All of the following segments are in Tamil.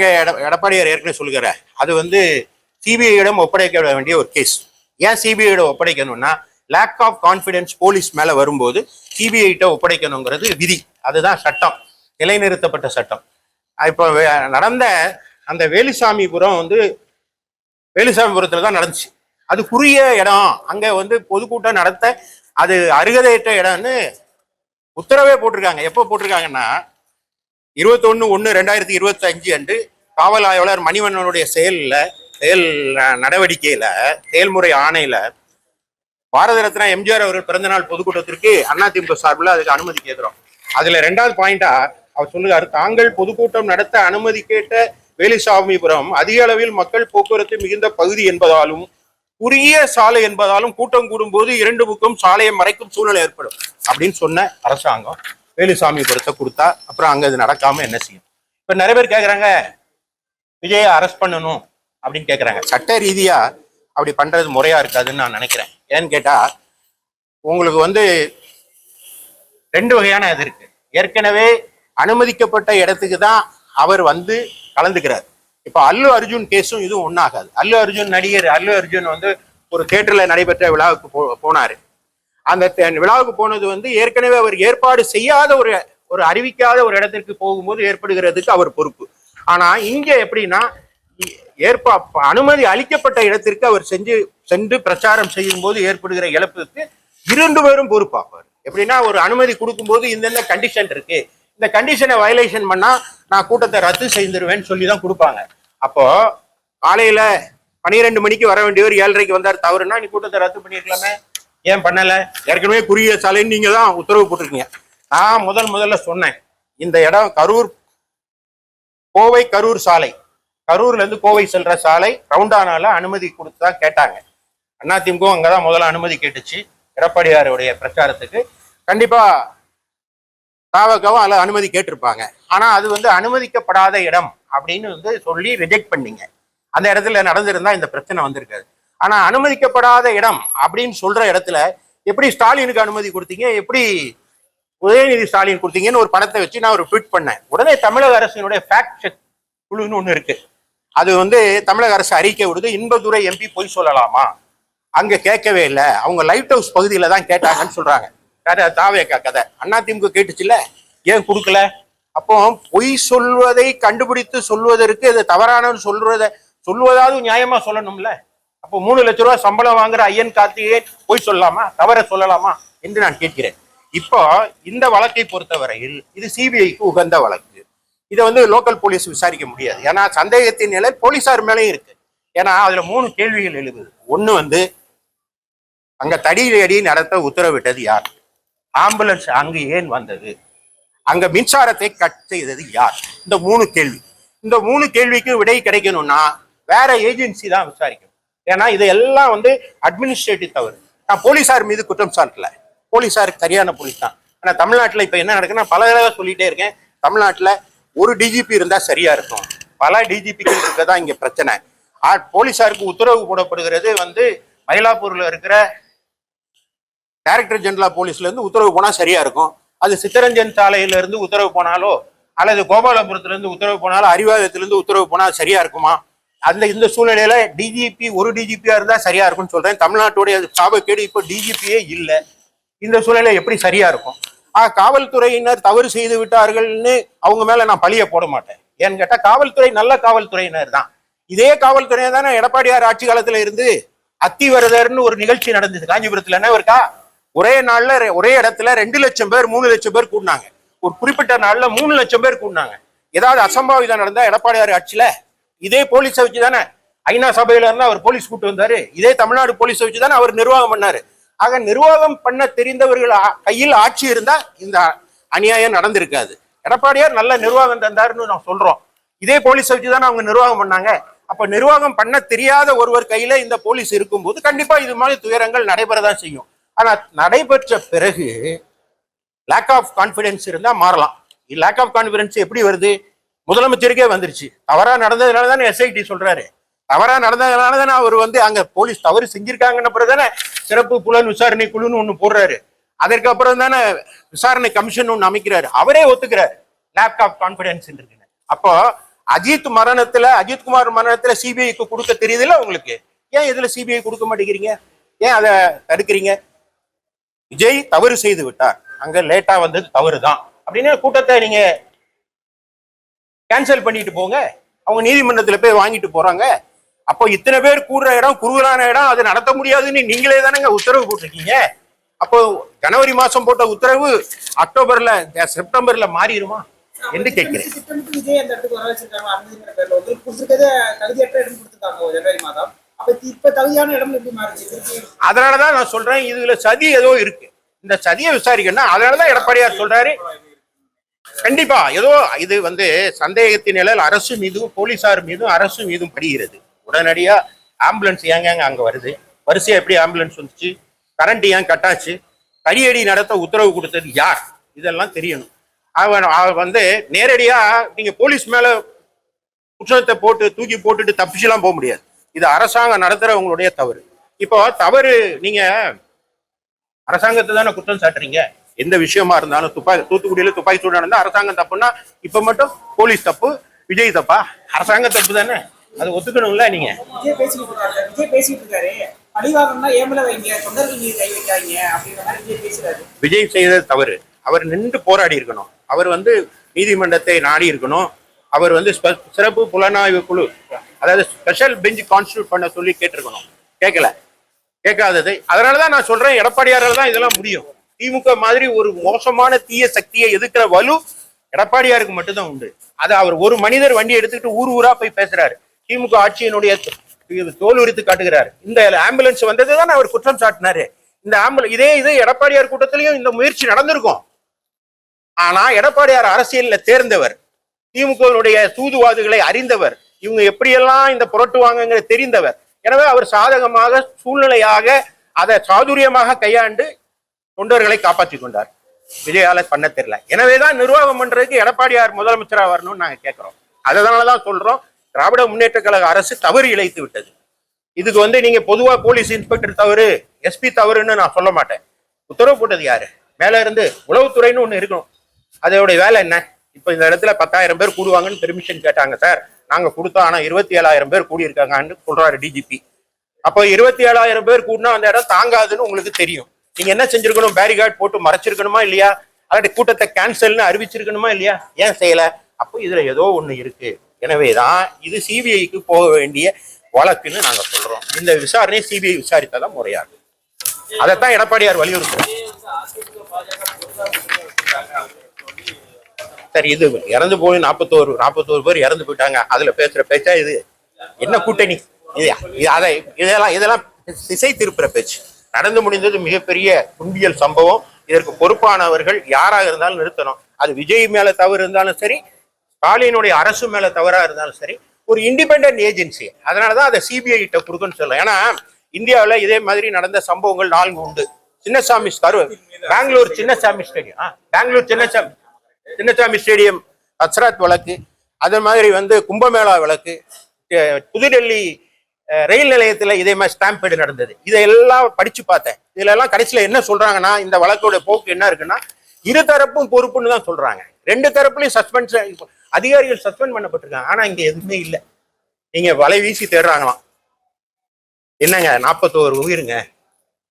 எட- எடப்பாடியார் ஏற்கனவே சொல்லுகிற அது வந்து சிபிஐயிடம் ஒப்படைக்க வேண்டிய ஒரு கேஸ் ஏன் சிபிஐயிடம் ஒப்படைக்கணும்னா லேக் ஆஃப் கான்ஃபிடென்ஸ் போலீஸ் மேலே வரும்போது சிபிஐட்ட ஒப்படைக்கணுங்கிறது விதி. அதுதான் சட்டம். நிலைநிறுத்தப்பட்ட சட்டம். இப்போ நடந்த அந்த வேலுசாமிபுரம் வந்து வேலுசாமிபுரத்தில் தான் நடந்துச்சு. அது குறுகிய இடம் அங்கே வந்து பொதுக்கூட்டம் நடத்த அது அருகதையற்ற இடம்னு உத்தரவே போட்டிருக்காங்க. எப்போ போட்டிருக்காங்கன்னா இருபத்தொன்னு ஒன்று ரெண்டாயிரத்தி இருபத்தஞ்சு அன்று காவல் ஆய்வாளர் மணிவண்ணனுடைய செயலில் செயல் நடவடிக்கையில் நடவடிக்கையில செயல்முறை ஆணையில பாரத ரத்னா எம்ஜிஆர் அவர்கள் பிறந்தநாள் பொதுக்கூட்டத்திற்கு அதிமுக சார்பில் அதுக்கு அனுமதி கேட்குறோம். அதுல ரெண்டாவது பாயிண்டா அவர் சொல்லுகிறார் தாங்கள் பொதுக்கூட்டம் நடத்த அனுமதி கேட்ட வேலுசாமிபுரம் அதிக அளவில் மக்கள் போக்குவரத்து மிகுந்த பகுதி என்பதாலும் குறுகிய சாலை என்பதாலும் கூட்டம் கூடும்போது இரண்டு பக்கம் சாலையை மறைக்கும் சூழ்நிலை ஏற்படும் அப்படின்னு சொன்ன அரசாங்கம். வேலுசாமிபுரத்தை கொடுத்தா அப்புறம் அங்க இது நடக்காம என்ன செய்யும்? இப்போ நிறைய பேர் கேட்குறாங்க விஜயை அரெஸ்ட் பண்ணணும் அப்படின்னு கேட்குறாங்க சட்ட ரீதியா அப்படி பண்றது முறையா இருக்காதுன்னு நான் நினைக்கிறேன். ஏன்னு கேட்டால் உங்களுக்கு வந்து ரெண்டு வகையான இது இருக்கு. ஏற்கனவே அனுமதிக்கப்பட்ட இடத்துக்கு தான் அவர் வந்து கலந்துக்கிறார். இப்ப அல்லு அர்ஜுன் கேஸும் இதுவும் ஒண்ணாகாது. அல்லு அர்ஜுன் நடிகர் அல்லு அர்ஜுன் வந்து ஒரு தேட்டரில் நடைபெற்ற விழாவுக்கு போ போனாரு. அந்த விழாவுக்கு போனது வந்து ஏற்கனவே அவர் ஏற்பாடு செய்யாத ஒரு ஒரு அறிவிக்காத ஒரு இடத்திற்கு போகும்போது ஏற்படுகிறதுக்கு அவர் பொறுப்பு. ஆனா இங்க எப்படின்னா ஏற்பா அனுமதி அளிக்கப்பட்ட இடத்திற்கு அவர் செஞ்சு சென்று பிரச்சாரம் செய்யும் போது ஏற்படுகிற இழப்புக்கு இரண்டு பேரும் பொறுப்பாப்பார் எப்படின்னா ஒரு அனுமதி கொடுக்கும்போது இந்தந்த கண்டிஷன் இருக்கு. இந்த கண்டிஷனை வயலேஷன் பண்ணா நான் கூட்டத்தை ரத்து செய்திருவேன்னு சொல்லி தான் கொடுப்பாங்க. அப்போ காலையில பன்னிரெண்டு மணிக்கு வர வேண்டியவர் ஏழரைக்கு வந்தார். தவறுனா நீ கூட்டத்தை ரத்து பண்ணிருக்கலாமே. ஏன் பண்ணல? ஏற்கனவே குறுகிய சாலைன்னு நீங்க தான் உத்தரவு போட்டிருக்கீங்க. நான் முதல் முதல்ல சொன்னேன் இந்த இடம் கரூர் கோவை கரூர் சாலை. கரூர்ல இருந்து கோவை செல்ற சாலை ரவுண்டானால அனுமதி கொடுத்துதான் கேட்டாங்க. அண்ணா அதிமுக அங்கதான் முதல்ல அனுமதி கேட்டுச்சு எடப்பாடியாருடைய பிரச்சாரத்துக்கு. கண்டிப்பா தாவகவும் அதில் அனுமதி கேட்டிருப்பாங்க. ஆனா அது வந்து அனுமதிக்கப்படாத இடம் அப்படின்னு வந்து சொல்லி ரிஜெக்ட் பண்ணீங்க. அந்த இடத்துல நடந்திருந்தா இந்த பிரச்சனை வந்திருக்காது. ஆனா அனுமதிக்கப்படாத இடம் அப்படின்னு சொல்ற இடத்துல எப்படி ஸ்டாலினுக்கு அனுமதி கொடுத்தீங்க? எப்படி உதயநிதி ஸ்டாலின் கொடுத்தீங்கன்னு ஒரு படத்தை வச்சு நான் ஒரு ட்வீட் பண்ணேன். உடனே தமிழக அரசினுடைய ஃபேக்ட் செக் குழுன்னு ஒன்று இருக்கு. அது வந்து தமிழக அரசு அறிக்கை விடுது. இன்பதுரை எம்பி பொய் சொல்லலாமா? அங்க கேட்கவே இல்லை. அவங்க லைட் ஹவுஸ் பகுதியில தான் கேட்டாங்கன்னு சொல்றாங்க. வேற தாவேக்கா கதை. அண்ணா அதிமுக கேட்டுச்சுல்ல? ஏன் கொடுக்கல? அப்போ பொய் சொல்வதை கண்டுபிடித்து சொல்வதற்கு இது தவறானன்னு சொல்றத சொல்வதாவது நியாயமா சொல்லணும்ல? அப்போ மூணு லட்ச ரூபாய் சம்பளம் வாங்குற ஐயன் கார்த்திகேயன் போய் சொல்லலாமா? தவற சொல்லலாமா? என்று நான் கேட்கிறேன். இப்போ இந்த வழக்கை பொறுத்தவரையில் இது சிபிஐக்கு உகந்த வழக்கு. இதை வந்து லோக்கல் போலீஸ் விசாரிக்க முடியாது. ஏன்னா சந்தேகத்தின் நிலை போலீசார் மேலேயும் இருக்கு. ஏன்னா அதுல மூணு கேள்விகள் எழுதுது ஒண்ணு வந்து அங்க தடியடி நடத்த உத்தரவிட்டது யார்? ஆம்புலன்ஸ் அங்கு ஏன் வந்தது? அங்க மின்சாரத்தை கட் செய்தது யார்? இந்த மூணு கேள்வி. இந்த மூணு கேள்விக்கு விடை கிடைக்கணும்னா வேற ஏஜென்சி தான் விசாரிக்கணும். ஏன்னா இதையெல்லாம் வந்து அட்மினிஸ்ட்ரேட்டிவ் தவறு. நான் போலீஸார் மீது குற்றம் சாட்டல. போலீஸார் சரியான போலீஸ் தான். ஆனால் தமிழ்நாட்டில் இப்போ என்ன நடக்குன்னா பல தடவை சொல்லிகிட்டே இருக்கேன். தமிழ்நாட்டில் ஒரு டிஜிபி இருந்தால் சரியா இருக்கும். பல டிஜிபிக்கள் இருக்கதான் இங்கே பிரச்சனை. ஆ, போலீசாருக்கு உத்தரவு போடப்படுகிறது வந்து மயிலாப்பூரில் இருக்கிற டைரக்டர் ஜெனரல் போலீஸ்லேருந்து உத்தரவு போனால் சரியா இருக்கும். அது சித்தரஞ்சன் சாலையிலேருந்து உத்தரவு போனாலோ அல்லது கோபாலபுரத்துலேருந்து உத்தரவு போனாலோ அறிவாலயத்திலேருந்து உத்தரவு போனா சரியா இருக்குமா? அந்த இந்த சூழ்நிலையில டிஜிபி ஒரு டிஜிபியா இருந்தா சரியா இருக்கும்னு சொல்றேன். தமிழ்நாட்டுடைய சாபக்கேடு இப்போ டிஜிபியே இல்லை. இந்த சூழ்நிலை எப்படி சரியா இருக்கும்? ஆ காவல்துறையினர் தவறு செய்து விட்டார்கள்னு அவங்க மேல நான் பழிய போட மாட்டேன். ஏன்னு கேட்டா காவல்துறை நல்ல காவல்துறையினர் தான். இதே காவல்துறையை தானே எடப்பாடியார் ஆட்சி காலத்துல இருந்து அத்திவரதர்னு ஒரு நிகழ்ச்சி நடந்தது. காஞ்சிபுரத்துல என்ன இருக்கா? ஒரே நாள்ல ஒரே இடத்துல ரெண்டு லட்சம் பேர் மூணு லட்சம் பேர் கூடினாங்க. ஒரு குறிப்பிட்ட நாள்ல மூணு லட்சம் பேர் கூடினாங்க. ஏதாவது அசம்பாவிதம் நடந்தா எடப்பாடியார் ஆட்சியில இதே போலீஸை வச்சு தானே? ஐநா சபையில இருந்தா அவர் போலீஸ் கூட்டு வந்தாரு. இதே தமிழ்நாடு போலீஸை வச்சு தானே அவர் நிர்வாகம் பண்ணாரு. ஆக நிர்வாகம் பண்ண தெரிந்தவர்கள் கையில் ஆட்சி இருந்தா இந்த அநியாயம் நடந்திருக்காது. எடப்பாடியார் நல்ல நிர்வாகம் தந்தாருன்னு நான் சொல்றோம். இதே போலீஸை வச்சு தானே அவங்க நிர்வாகம் பண்ணாங்க. அப்ப நிர்வாகம் பண்ண தெரியாத ஒருவர் கையில இந்த போலீஸ் இருக்கும்போது கண்டிப்பா இது மாதிரி துயரங்கள் நடைபெறதான் செய்யும். ஆனா நடைபெற்ற பிறகு லேக் ஆஃப் கான்ஃபிடென்ஸ் இருந்தா மாறலாம். லேக் ஆஃப் கான்ஃபிடன்ஸ் எப்படி வருது? முதலமைச்சருக்கே வந்துருச்சு. தவறா நடந்ததுனால தானே எஸ்ஐடி சொல்றாரு. தவறா நடந்ததுனால தானே அவர் வந்து அங்க போலீஸ் தவறு செஞ்சிருக்காங்கன்னு அப்புறம் தானே சிறப்பு புலன் விசாரணை குழுன்னு ஒண்ணு போடுறாரு. அதற்கு அப்புறம் தானே விசாரணை கமிஷன் ஒன்று அமைக்கிறாரு. அவரே ஒத்துக்கிறார். லேக் ஆஃப் கான்பிடன்ஸ் இருக்குன்னு. அப்போ அஜித் மரணத்துல அஜித்குமார் மரணத்துல சிபிஐக்கு கொடுக்க தெரியுதுல்ல உங்களுக்கு? ஏன் இதுல சிபிஐ கொடுக்க மாட்டேங்கிறீங்க? ஏன் அதை தடுக்கிறீங்க? விஜய் தவறு செய்து விட்டார். அங்க லேட்டா வந்தது தவறு தான் அப்படின்னு கூட்டத்தை நீங்க கேன்சல் பண்ணிட்டு போங்க. அவங்க நீதிமன்றத்துல போய் வாங்கிட்டு போறாங்க. அப்போ இத்தனை பேர் கூடுற இடம் குறுகலான இடம் அது நடத்த முடியாதுன்னு நீங்களே தானங்க உத்தரவு போட்டிருக்கீங்க. அப்போ ஜனவரி மாசம் போட்ட உத்தரவு அக்டோபர்ல செப்டம்பர்ல மாறிடுமா என்று கேட்கிறேன். அதனாலதான் நான் சொல்றேன் இதுல சதி ஏதோ இருக்கு. இந்த சதியை விசாரிக்கணும் அதனாலதான் எடப்பாடியார் சொல்றாரு கண்டிப்பா. ஏதோ இது வந்து சந்தேகத்தின் நிலையில் அரசு மீதும் போலீசார் மீதும் அரசு மீதும் படுகிறது. உடனடியா ஆம்புலன்ஸ் ஏங்க அங்க வருது? வரிசையா எப்படி ஆம்புலன்ஸ் வந்துச்சு? கரண்ட் ஏன் கட்டாச்சு? தடியடி நடத்த உத்தரவு கொடுத்தது யார்? இதெல்லாம் தெரியணும். அவன் வந்து நேரடியா நீங்க போலீஸ் மேல குற்றத்தை போட்டு தூக்கி போட்டுட்டு தப்பிச்சுலாம் போக முடியாது. இது அரசாங்கம் நடத்துறவங்களுடைய தவறு. இப்போ தவறு நீங்க அரசாங்கத்தை தானே குற்றம் சாட்டுறீங்க? எந்த விஷயமா இருந்தாலும் துப்பாக்கி தூத்துக்குடியில துப்பாக்கி சூடு நடந்தா அரசாங்கம் தப்புன்னா இப்ப மட்டும் போலீஸ் தப்பு விஜய் தப்பா? அரசாங்க தப்பு தானே? அது ஒத்துக்கணும்ல நீங்க. விஜய் பேசிக்கிட்டு இருக்காரு. விஜய் பேசிட்டு இருக்காரு. பழிவாகணும்னா ஏமல வைங்க தொண்டர்கள் மீது கை வைக்காதீங்க அப்படின்ற மாதிரி விஜய் பேசுறாரு. விஜய் செய்தது தவறு. அவர் நின்று போராடி இருக்கணும். அவர் வந்து நீதிமன்றத்தை நாடி இருக்கணும். அவர் வந்து சிறப்பு புலனாய்வு குழு அதாவது ஸ்பெஷல் பெஞ்ச் கான்ஸ்டியூட் பண்ண சொல்லி கேட்டிருக்கணும். கேட்கல. கேட்காதது. அதனாலதான் நான் சொல்றேன் எடப்பாடியாரால தான் இதெல்லாம் முடியும். திமுக மாதிரி ஒரு மோசமான தீய சக்தியை எதிர்க்கிற வலு எடப்பாடியாருக்கு மட்டும்தான் உண்டு. அது அவர் ஒரு மனிதர் வண்டி எடுத்துக்கிட்டு ஊர் ஊரா போய் பேசுறாரு. திமுக ஆட்சியினுடைய தோல் உரித்து காட்டுகிறார். இந்த ஆம்புலன்ஸ் வந்தது தான் அவர் குற்றம் சாட்டினாரு. இந்த ஆம்புலன்ஸ் இதே இது எடப்பாடியார் கூட்டத்திலையும் இந்த முயற்சி நடந்திருக்கும். ஆனா எடப்பாடியார் அரசியல்ல தேர்ந்தவர் திமுகவினுடைய தூதுவாதுகளை அறிந்தவர் இவங்க எப்படியெல்லாம் இந்த புரட்டுவாங்கங்கிற தெரிந்தவர். எனவே அவர் சாதகமாக சூழ்நிலையாக அதை சாதுரியமாக கையாண்டு தொண்டர்களை காப்பாற்றி கொண்டார். விஜயால பண்ண தெரியல. எனவேதான் நிர்வாகம் பண்றதுக்கு எடப்பாடியார் முதலமைச்சரா வரணும்னு நாங்கள் கேட்கிறோம். அதனாலதான் சொல்றோம் திராவிட முன்னேற்ற கழக அரசு தவறு இழைத்து விட்டது. இதுக்கு வந்து நீங்க பொதுவா போலீஸ் இன்ஸ்பெக்டர் தவறு எஸ்பி தவறுன்னு நான் சொல்ல மாட்டேன். உத்தரவு போட்டது யாரு? மேல இருந்து உளவுத்துறைன்னு ஒண்ணு இருக்கணும். அதோடைய வேலை என்ன? இப்ப இந்த இடத்துல பத்தாயிரம் பேர் கூடுவாங்கன்னு பெர்மிஷன் கேட்டாங்க சார். நாங்க கொடுத்தோம் ஆனா இருபத்தி ஏழாயிரம் பேர் கூடியிருக்காங்கன்னு சொல்றாரு டிஜிபி அப்போ இருபத்தி ஏழாயிரம் பேர் கூடினா அந்த இடம் தாங்காதுன்னு உங்களுக்கு தெரியும். நீங்க என்ன செஞ்சிருக்கணும்? பேரிகார்ட் போட்டு மறைச்சிருக்கணுமா இல்லையா? அல்லாட்டி கூட்டத்தை கேன்சல்னு அறிவிச்சிருக்கணுமா இல்லையா? ஏன் செய்யல? அப்போ இதுல ஏதோ ஒண்ணு இருக்கு. எனவேதான் இது சிபிஐக்கு போக வேண்டிய வழக்குன்னு நாங்க சொல்றோம். இந்த விசாரணை சிபிஐ விசாரித்தாதான் முறையாகும். அதைத்தான் எடப்பாடியார் வலியுறுத்துறாரு. சரி இது இறந்து போய் நாற்பத்தோரு நாற்பத்தோரு பேர் இறந்து போயிட்டாங்க. அதுல பேசுற பேச்சா இது? என்ன கூட்டணி? இது- அதை இதெல்லாம் இதெல்லாம் திசை திருப்புற பேச்சு. நடந்து முடிந்தது மிகப்பெரிய துன்பியல் சம்பவம். இதற்கு பொறுப்பானவர்கள் யாராக இருந்தாலும் நிறுத்தணும். அது விஜய் மேல தவறு இருந்தாலும் சரி ஸ்டாலினுடைய அரசு மேல தவறா இருந்தாலும் சரி ஒரு இண்டிபெண்டன்ட் ஏஜென்சி அதனாலதான் அதை சிபிஐ கிட்ட கொடுக்குன்னு சொல்லலாம் ஏன்னா இந்தியாவுல இதே மாதிரி நடந்த சம்பவங்கள் நான்கு உண்டு. சின்னசாமி தரு பெங்களூர் சின்னசாமி ஸ்டேடியம். ஆ, பெங்களூர் சின்னசாமி சின்னசாமி ஸ்டேடியம் அஸ்ராத் வழக்கு அதே மாதிரி வந்து கும்பமேளா வழக்கு புதுடெல்லி ரயில் நிலையத்தில் இதே மாதிரி ஸ்டாம்பேடு நடந்தது. இதையெல்லாம் படித்து பார்த்தேன். இதுல எல்லாம் என்ன சொல்றாங்கன்னா இந்த வழக்கோட போக்கு என்ன இருக்குன்னா இரு தரப்பும் பொறுப்புன்னு தான் சொல்றாங்க. ரெண்டு தரப்புலையும் சஸ்பென்ஸ் அதிகாரிகள் சஸ்பெண்ட் பண்ணப்பட்டிருக்காங்க. ஆனா இங்க எதுவுமே இல்லை. நீங்க வலை வீசி தேடுறாங்களாம். என்னங்க நாற்பத்தோரு உயிருங்க.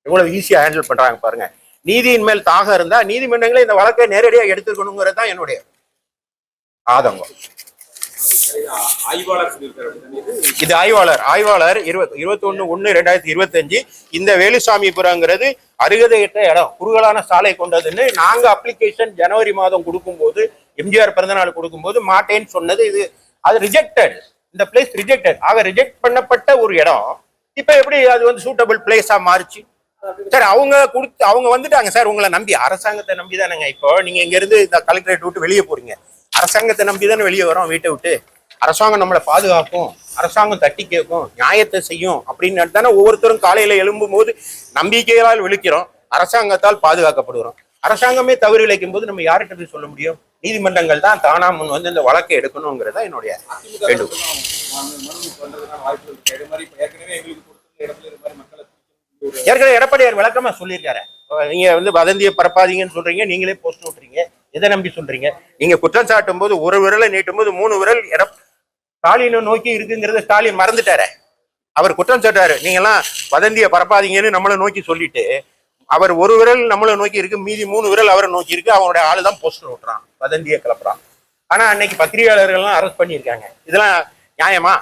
எவ்வளவு ஈஸியா ஹேண்டில் பண்றாங்க பாருங்க. நீதியின் மேல் தாகம் இருந்தா நீதிமன்றங்களே இந்த வழக்கை நேரடியாக எடுத்துக்கணுங்கிறது தான் என்னுடைய ஆதங்கம். இது? ஆய்வாளர். ஆய்வாளர் இருபத்தி இருபத்தொன்னு ஒண்ணு ரெண்டாயிரத்தி இருபத்தஞ்சு. இந்த வேலுசாமிபுரங்கிறது அருகதையிட்ட இடம். குறுகலான சாலை கொண்டதுன்னு நாங்க அப்ளிகேஷன் ஜனவரி மாதம் கொடுக்கும்போது எம்ஜிஆர் பிறந்தநாள் கொடுக்கும்போது மாட்டேன்னு சொன்னது. இது அது ரிஜெக்டட் இந்த பிளேஸ் ரிஜெக்டட் ஆக ரிஜெக்ட் பண்ணப்பட்ட ஒரு இடம். இப்ப எப்படி அது வந்து சூட்டபிள் பிளேஸா மாறுச்சு? சார் அவங்க கொடுத்து அவங்க வந்துட்டாங்க. சார் உங்களை நம்பி. அரசாங்கத்தை நம்பி தானேங்க. இப்போ நீங்க இங்க இருந்து இந்த கலெக்டரேட் விட்டு வெளியே போறீங்க. அரசாங்கத்தை நம்பி தானே வெளியே வரோம் வீட்டை விட்டு. அரசாங்கம் நம்மளை பாதுகாக்கும் அரசாங்கம் தட்டி கேட்கும் நியாயத்தை செய்யும் அப்படின்னு தானே ஒவ்வொருத்தரும் காலையில எழும்பும் போது நம்பிக்கையால் விழிக்கிறோம் அரசாங்கத்தால் பாதுகாக்கப்படுகிறோம். அரசாங்கமே தவறு இழைக்கும் போது நம்ம யார்கிட்ட போய் சொல்ல முடியும்? நீதிமன்றங்கள் தான் தானா முன் வந்து இந்த வழக்கை எடுக்கணுங்கிறதா என்னுடைய வேண்டுகோள். ஏற்கனவே எடப்பாடியார் விளக்கமா சொல்லியிருக்காரு. நீங்க வந்து வதந்தியை பரப்பாதீங்கன்னு சொல்றீங்க நீங்களே போஸ்ட் விட்டுறீங்க எதை நம்பி சொல்றீங்க? நீங்க குற்றம் சாட்டும் போது ஒரு விரலை நீட்டும் போது மூணு விரல் எடப் ஸ்டாலினை நோக்கி இருக்குங்கிறத ஸ்டாலின் மறந்துட்டாரு. அவர் குற்றம் சாட்டாரு நீங்கெல்லாம் வதந்தியை பரப்பாதீங்கன்னு நம்மளை நோக்கி சொல்லிட்டு அவர் ஒரு விரல் நம்மளை நோக்கி இருக்கு மீதி மூணு விரல் அவரை நோக்கி இருக்கு அவனுடைய ஆள் தான் போஸ்டர் ஓட்டுறான் வதந்தியை கிளப்புறான். ஆனா அன்னைக்கு பத்திரிகையாளர்கள்லாம் அரெஸ்ட் பண்ணியிருக்காங்க. இதெல்லாம் நியாயமா?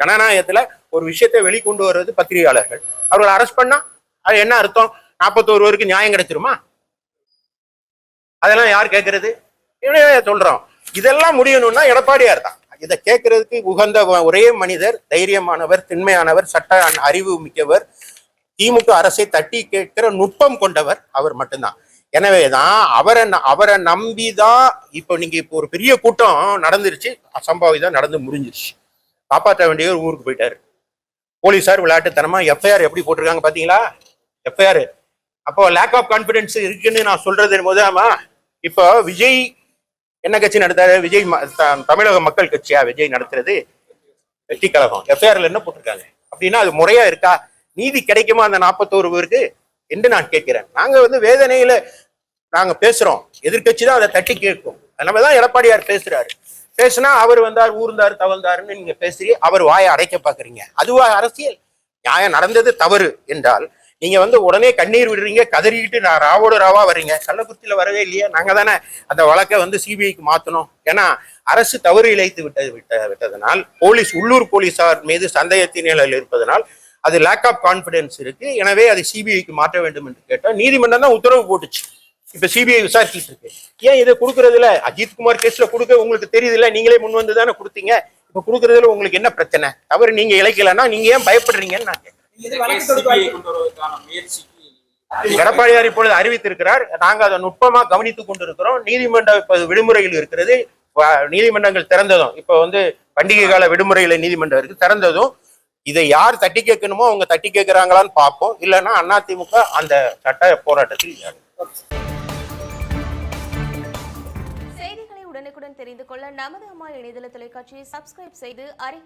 ஜனநாயகத்துல ஒரு விஷயத்தை வெளிக்கொண்டு வர்றது பத்திரிகையாளர்கள். அவர்களை அரெஸ்ட் பண்ணா அது என்ன அர்த்தம்? நாற்பத்தோரு பேருக்கு நியாயம் கிடைச்சிருமா? அதெல்லாம் யார் கேட்கறது சொல்றோம் இதெல்லாம் முடியணும்னா எடப்பாடியார் தான் இதை கேட்கறதுக்கு உகந்த ஒரே மனிதர் தைரியமானவர் திண்மையானவர் சட்ட அறிவு மிக்கவர் திமுக அரசை தட்டி கேட்கிற நுட்பம் கொண்டவர் அவர் மட்டும்தான். எனவேதான் அவரை ந- அவரை நம்பிதான் இப்போ நீங்க இப்போ ஒரு பெரிய கூட்டம் நடந்துருச்சு அசம்பாவிதம் நடந்து முடிஞ்சிருச்சு. காப்பாற்ற வேண்டியவர் ஊருக்கு போயிட்டாரு. போலீஸார் விளையாட்டுத்தனமா எஃப்ஐஆர் எப்படி போட்டிருக்காங்க பாத்தீங்களா? எஃப்ஐஆர் அப்போ லேக் ஆஃப் கான்பிடன்ஸ் இருக்குன்னு நான் சொல்றது போதாமா இப்போ விஜய் என்ன கட்சி நடத்தாரு விஜய் ம- த- தமிழக மக்கள் கட்சியா விஜய் நடத்துறது? வெற்றி கழகம் எஃப்ஐஆர்ல என்ன போட்டிருக்காங்க? அப்படின்னா அது முறையா இருக்கா? நீதி கிடைக்குமா அந்த நாற்பத்தோரு பேருக்கு? என்று நான் கேட்கிறேன். நாங்க வந்து வேதனையில நாங்க பேசுறோம். எதிர்க்கட்சி தான் அதை தட்டி கேட்கும். நம்ம தான் எடப்பாடியார் பேசுறாரு. பேசுனா அவர் வந்தார் ஊர்ந்தார் தவழ்ந்தாருன்னு நீங்க பேசுறீங்க. அவர் வாயை அடைக்க பாக்குறீங்க அதுவா அரசியல்? நியாயம் நடந்தது தவறு என்றால் நீங்க வந்து உடனே கண்ணீர் விடுறீங்க கதறிக்கிட்டு நான் ராவோட ராவா வர்றீங்க. கள்ளக்குறிச்சியில வரவே இல்லையா. நாங்க தானே அந்த வழக்கை வந்து சிபிஐக்கு மாத்தணும். ஏன்னா அரசு தவறு இழைத்து விட்டது விட்ட விட்டதனால் போலீஸ் உள்ளூர் போலீசார் மீது சந்தேகத்தின் நிலையில் இருப்பதனால் அது லேக் ஆஃப் கான்பிடன்ஸ் இருக்கு. எனவே அதை சிபிஐக்கு மாற்ற வேண்டும் என்று கேட்டால் நீதிமன்றம் தான் உத்தரவு போட்டுச்சு. இப்ப சிபிஐ விசாரிச்சுட்டு இருக்கு. ஏன் இதை கொடுக்கறதுல அஜித் குமார் கேஸ்ல கொடுக்க உங்களுக்கு தெரியுதுல்ல நீங்களே முன் வந்து தானே கொடுத்தீங்க. இப்ப கொடுக்கறதுல உங்களுக்கு என்ன பிரச்சனை? தவறு நீங்க இழைக்கலன்னா நீங்க ஏன் பயப்படுறீங்கன்னு நான் எடப்பாடியார் இப்பொழுது அறிவித்திருக்கிறார் நாங்க அதை நுட்பமா கவனித்துக் கொண்டிருக்கிறோம். நீதிமன்ற இப்ப விடுமுறையில் இருக்கிறது. நீதிமன்றங்கள் திறந்ததும் இப்ப வந்து பண்டிகை கால விடுமுறையில நீதிமன்றம் இருக்கு திறந்ததும் இதை யார் தட்டி கேட்கணுமோ அவங்க தட்டி கேட்கிறாங்களான்னு பார்ப்போம். இல்லைன்னா அதிமுக அந்த சட்ட போராட்டத்தில். செய்திகளை உடனுக்குடன் தெரிந்து கொள்ள நமது அம்மா இணையதள தொலைக்காட்சியை சப்ஸ்கிரைப் செய்து அருகில்